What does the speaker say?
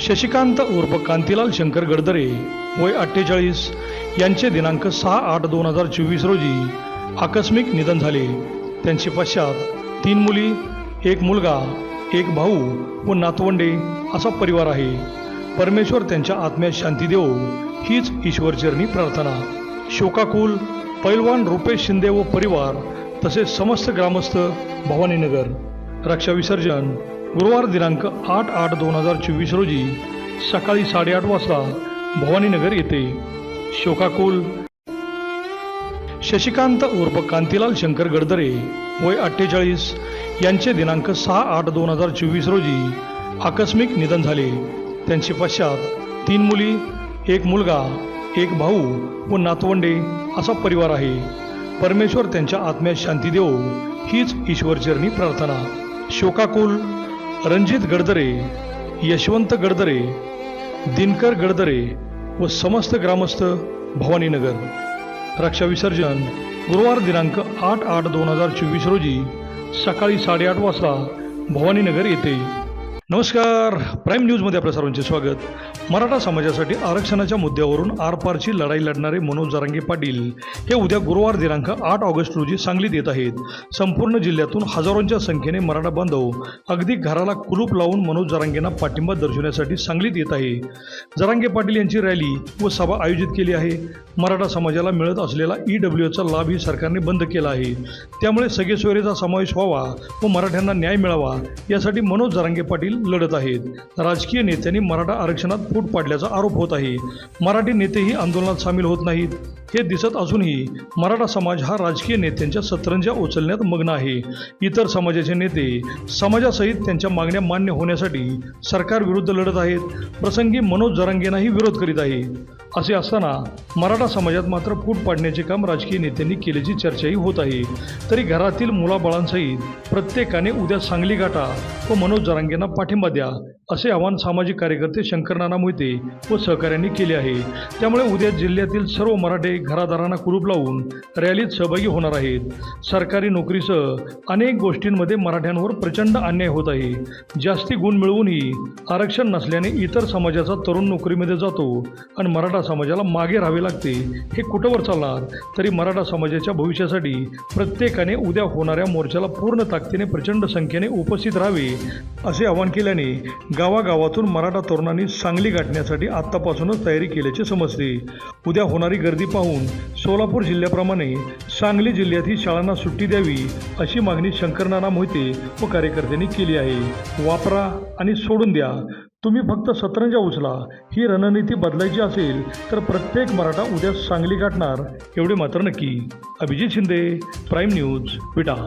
शशिकांत उर्फ कांतीलाल शंकर गडदरे वय अठ्ठेचाळीस. यांचे दिनांक सहा आठ दोन हजार चोवीस रोजी आकस्मिक निधन झाले. त्यांचे पश्चात तीन मुली एक मुलगा एक भाऊ व नातवंडे असा परिवार आहे. परमेश्वर त्यांच्या आत्म्यात शांती देऊ हीच ईश्वरचरणी प्रार्थना. शोकाकुल पैलवान रुपेश शिंदे व परिवार तसेच समस्त ग्रामस्थ भवानीनगर. रक्षा विसर्जन गुरुवार दिनांक आठ आठ दोन हजार चोवीस रोजी सकाळी साडेआठ वाजता भवानीनगर येथे शोकाकुल. शशिकांत उर्फ कांतीलाल शंकर गडदरे वय अठ्ठेचाळीस यांचे दिनांक सहा आठ दोन हजार चोवीस रोजी आकस्मिक निधन झाले. त्यांचे पश्चात तीन मुली एक मुलगा एक भाऊ व नातवंडे असा परिवार आहे. परमेश्वर त्यांच्या आत्म्यात शांती देऊ हीच ईश्वरचरणी प्रार्थना. शोकाकुल रणजित गडदरे यशवंत गडदरे दिनकर गडदरे व समस्त ग्रामस्थ भवानीनगर. रक्षा विसर्जन गुरुवार दिनांक आठ आठ दोन हजार चोवीस रोजी सकाळी साडेआठ वाजता भवानीनगर येथे. नमस्कार. प्राईम न्यूजमध्ये आपल्या सर्वांचे स्वागत. मराठा समाजासाठी आरक्षणाच्या मुद्द्यावरून आरपारची लढाई लढणारे मनोज जरांगे पाटील हे उद्या गुरुवार दिनांक आठ ऑगस्ट रोजी सांगलीत येत आहेत. संपूर्ण जिल्ह्यातून हजारोंच्या संख्येने मराठा बांधव अगदी घराला कुलूप लावून मनोज जरांगेंना पाठिंबा दर्शवण्यासाठी सांगलीत येत आहे. जरांगे पाटील यांची रॅली व सभा आयोजित केली आहे. मराठा समाजाला मिळत असलेला ई डब्ल्यूचा लाभ ही सरकारने बंद केला आहे. त्यामुळे सगळे सोयरेचा समावेश व्हावा व मराठ्यांना न्याय मिळावा यासाठी मनोज जरांगे पाटील लढत आहेत. राजकीय नेत्यांनी मराठा आरक्षणात फूट पाडल्याचा आरोप होत आहे. मराठी नेतेही आंदोलनात सामील होत नाहीत. हे दिसत असूनही मराठा समाज हा राजकीय नेत्यांच्या सतरंजा उचलण्यात मग्न आहे. इतर समाजाचे नेते समाजासहित त्यांच्या मागण्या मान्य होण्यासाठी सरकारविरुद्ध लढत आहेत. प्रसंगी मनोज जरांगेंनाही विरोध करीत आहे असे असताना मराठा समाजात मात्र फूट पाडण्याचे काम राजकीय नेत्यांनी केल्याची चर्चाही होत आहे. तरी घरातील मुलाबाळांसहित प्रत्येकाने उद्या सांगली गाठा व मनोज जरांगेंना पाठिंबा द्या. असे आवाहन सामाजिक कार्यकर्ते शंकरनाना मोहिते व सहकाऱ्यांनी केले आहे. त्यामुळे उद्या जिल्ह्यातील सर्व मराठे घरादारांना कुरूप लावून रॅलीत सहभागी होणार आहेत. सरकारी नोकरीसह अनेक गोष्टींमध्ये मराठ्यांवर प्रचंड अन्याय होत आहे. जास्ती गुण मिळवूनही आरक्षण नसल्याने इतर समाजाचा तरुण नोकरीमध्ये जातो आणि मराठा समाजाला मागे राहावे लागते. हे कुठंवर चालणार? तरी मराठा समाजाच्या भविष्यासाठी प्रत्येकाने उद्या होणाऱ्या मोर्चाला पूर्ण ताकदीने प्रचंड संख्येने उपस्थित राहावे असे आवाहन केल्याने गावागावातून मराठा तरुणांनी सांगली गाठण्यासाठी आत्तापासूनच तयारी केल्याचे समजते. उद्या होणारी गर्दी पाहून सोलापूर जिल्ह्याप्रमाणे सांगली जिल्ह्यातही शाळांना सुट्टी द्यावी अशी मागणी शंकरनाना मोहिते व कार्यकर्त्यांनी केली आहे. वापरा आणि सोडून द्या. तुम्ही फक्त सतरंजा उचला. ही रणनीती बदलायची असेल तर प्रत्येक मराठा उद्या सांगली गाठणार. एवढे मात्र नक्की. Abhijit Shinde prime news Vita.